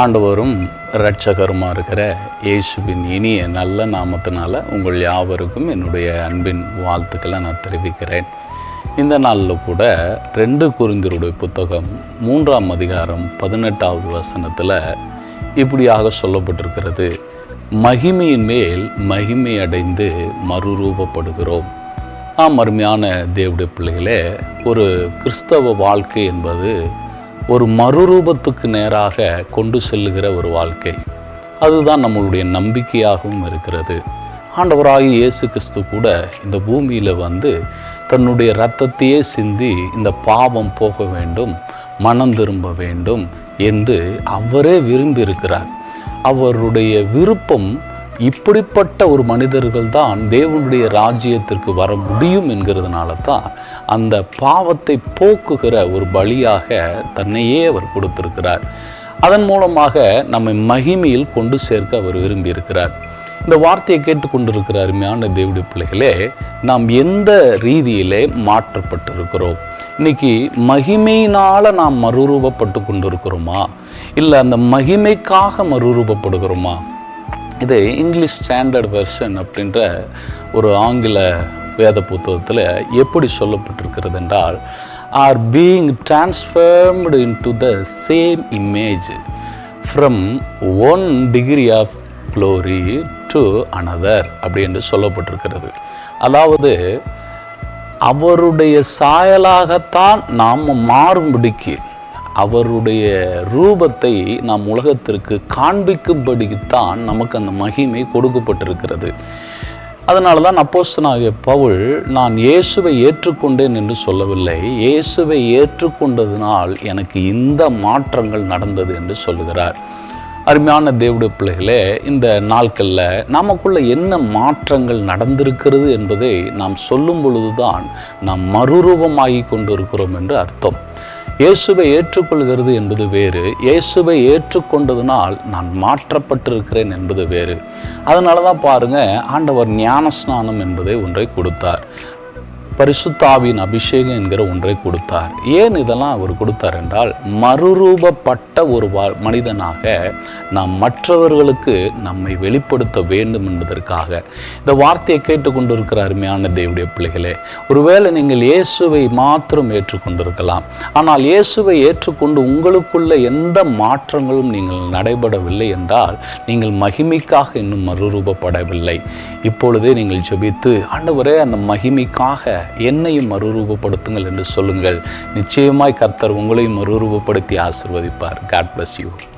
ஆண்டவரும் இரட்சகருமா இருக்கிற இயேசுவின் இனிய நல்ல நாமத்தினால உங்கள் யாவருக்கும் என்னுடைய அன்பின் வாழ்த்துக்களை நான் தெரிவிக்கிறேன். இந்த நாளில் கூட ரெண்டு குறிந்தருடைய புத்தகம் மூன்றாம் அதிகாரம் பதினெட்டாவது வசனத்தில் இப்படியாக சொல்லப்பட்டிருக்கிறது. மகிமையின் மேல் மகிமை அடைந்து மறுரூபப்படுகிறோம். ஆம் அருமையான தேவடைய பிள்ளைகளே ஒரு கிறிஸ்தவ வாழ்க்கை என்பது ஒரு மறுரூபத்துக்கு நேராக கொண்டு செல்லுகிற ஒரு வாழ்க்கை. அதுதான் நம்மளுடைய நம்பிக்கையாகவும் இருக்கிறது. ஆண்டவராகி இயேசு கிறிஸ்து கூட இந்த பூமியில் வந்து தன்னுடைய ரத்தத்தையே சிந்தி இந்த பாவம் போக வேண்டும் மனம் திரும்ப வேண்டும் என்று அவரே விரும்பியிருக்கிறார். அவருடைய விருப்பம் இப்படிப்பட்ட ஒரு மனிதர்கள் தான் தேவனுடைய ராஜ்யத்திற்கு வர முடியும் என்கிறதுனால தான் அந்த பாவத்தை போக்குகிற ஒரு பலியாக தன்னையே அவர் கொடுத்திருக்கிறார். அதன் மூலமாக நம்மை மகிமையில் கொண்டு சேர்க்க அவர் விரும்பி இருக்கிறார் இந்த வார்த்தையை கேட்டுக்கொண்டிருக்கிறார் அருமையான தேவடைய பிள்ளைகளே நாம் எந்த ரீதியிலே மாற்றப்பட்டிருக்கிறோம்? இன்னைக்கு மகிமையினால் நாம் மறுரூபப்பட்டு கொண்டிருக்கிறோமா? இல்லை அந்த மகிமைக்காக மறுரூபப்படுகிறோமா? இது இங்கிலீஷ் ஸ்டாண்டர்ட் வெர்ஷன் அப்படின்ற ஒரு ஆங்கில வேத புத்தகத்தில் எப்படி சொல்லப்பட்டிருக்கிறது என்றால் are being transformed into the same image from one degree of glory to another அப்படி என்று சொல்லப்பட்டிருக்கிறது. அதாவது அவருடைய சாயலாகத்தான் நாம் மாறும்படிக்கு அவருடைய ரூபத்தை நாம் உலகத்திற்கு காண்பிக்கும்படித்தான் நமக்கு அந்த மகிமை கொடுக்கப்பட்டிருக்கிறது. அதனால தான் அப்போஸ்தனாகிய பவுல் நான் இயேசுவை ஏற்றுக்கொண்டேன் என்று சொல்லவில்லை. இயேசுவை ஏற்றுக்கொண்டதினால் எனக்கு இந்த மாற்றங்கள் நடந்தது என்று சொல்லுகிறார். அருமையான தேவடைய பிள்ளைகளே இந்த நாட்களில் நமக்குள்ள என்ன மாற்றங்கள் நடந்திருக்கிறது என்பதை நாம் சொல்லும் பொழுதுதான் நாம் மறுரூபமாகி கொண்டிருக்கிறோம் என்று அர்த்தம். இயேசுவை ஏற்றுக்கொள்கிறது என்பது வேறு. இயேசுவை ஏற்றுக்கொண்டதுனால் நான் மாற்றப்பட்டிருக்கிறேன் என்பது வேறு. அதனால தான் பாருங்க ஆண்டவர் ஞானஸ்நானம் என்பதை ஒன்றை கொடுத்தார். பரிசுத்தாவின் அபிஷேகம் என்கிற ஒன்றை கொடுத்தார். ஏன் இதெல்லாம் அவர் கொடுத்தார் என்றால் மறுரூபப்பட்ட ஒரு வா- மனிதனாக நாம் மற்றவர்களுக்கு நம்மை வெளிப்படுத்த வேண்டும் என்பதற்காக. இந்த வார்த்தையை கேட்டுக்கொண்டிருக்கிற அருமையான தேவடைய பிள்ளைகளே. ஒருவேளை நீங்கள் இயேசுவை மாத்திரம் ஏற்றுக்கொண்டிருக்கலாம். ஆனால் இயேசுவை ஏற்றுக்கொண்டு உங்களுக்குள்ள எந்த மாற்றங்களும் நீங்கள் நடைபெறவில்லை என்றால் நீங்கள் மகிமைக்காக இன்னும் மறுரூபப்படவில்லை. இப்பொழுதே நீங்கள் ஜெபித்து ஆண்டவரே அந்த மகிமைக்காக என்னையும் மறுரூபப்படுத்துங்கள் என்று சொல்லுங்கள். நிச்சயமாய் கர்த்தர் உங்களையும் மறுரூபப்படுத்தி ஆசிர்வதிப்பார். God bless you